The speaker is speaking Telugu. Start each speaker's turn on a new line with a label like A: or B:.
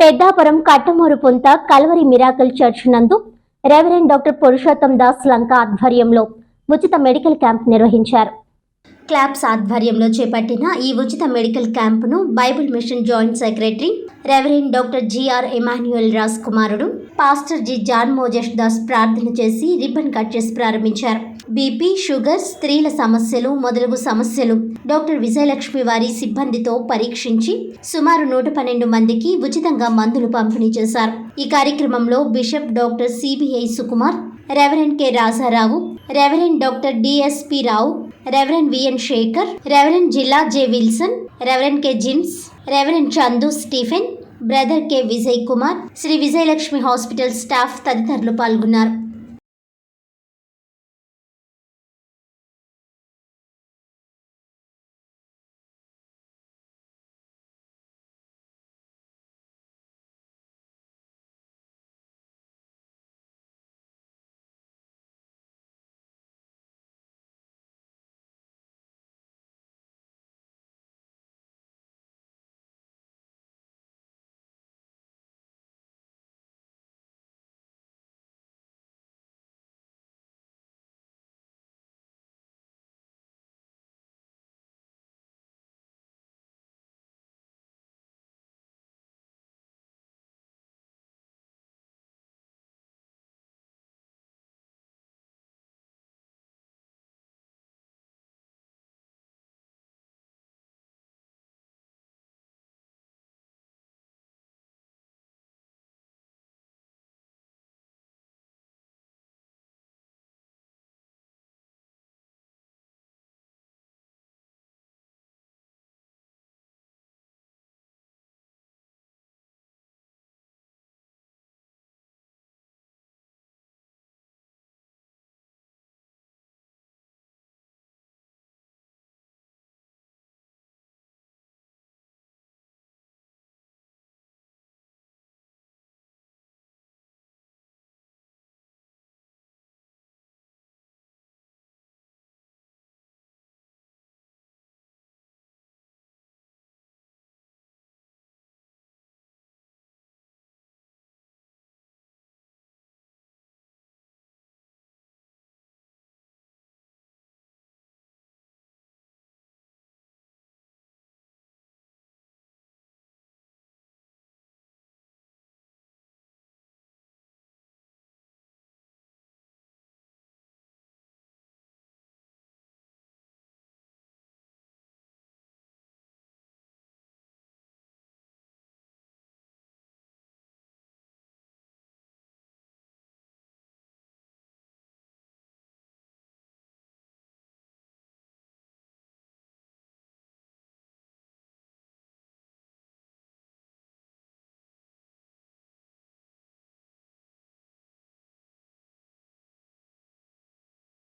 A: పెద్దాపురం కట్టమూరు పుంత కల్వరి మిరాకిల్ చర్చ్ నందు రెవరెండ్ డాక్టర్ పురుషోత్తం దాస్ లంక ఆధ్వర్యంలో ఉచిత మెడికల్ క్యాంప్ నిర్వహించారు. క్లాప్స్ ఆధ్వర్యంలో చేపట్టిన ఈ ఉచిత medical క్యాంపును Bible mission joint secretary reverend doctor GR Emmanuel Raj కుమారుడు pastor G John Moses Das ప్రార్థన చేసి రిబ్బన్ కట్ చేసి ప్రారంభించారు. బీపీ షుగర్ స్త్రీల సమస్యలు మొదలగు సమస్యలు. డాక్టర్ విజయలక్ష్మి వారి సిబ్బందితో పరీక్షించి సుమారు నూట పన్నెండు మందికి ఉచితంగా మందులు పంపిణీ చేశారు. ఈ కార్యక్రమంలో bishop doctor CBI Sukumar reverend K Rajarao reverend doctor DSP Rao reverend VN Shekar reverend జిల్లా J Wilson reverend K James reverend Chandu Stephen brother K Vijay Kumar Shri Vijayalakshmi hospital staff తదితరులు పాల్గొన్నారు.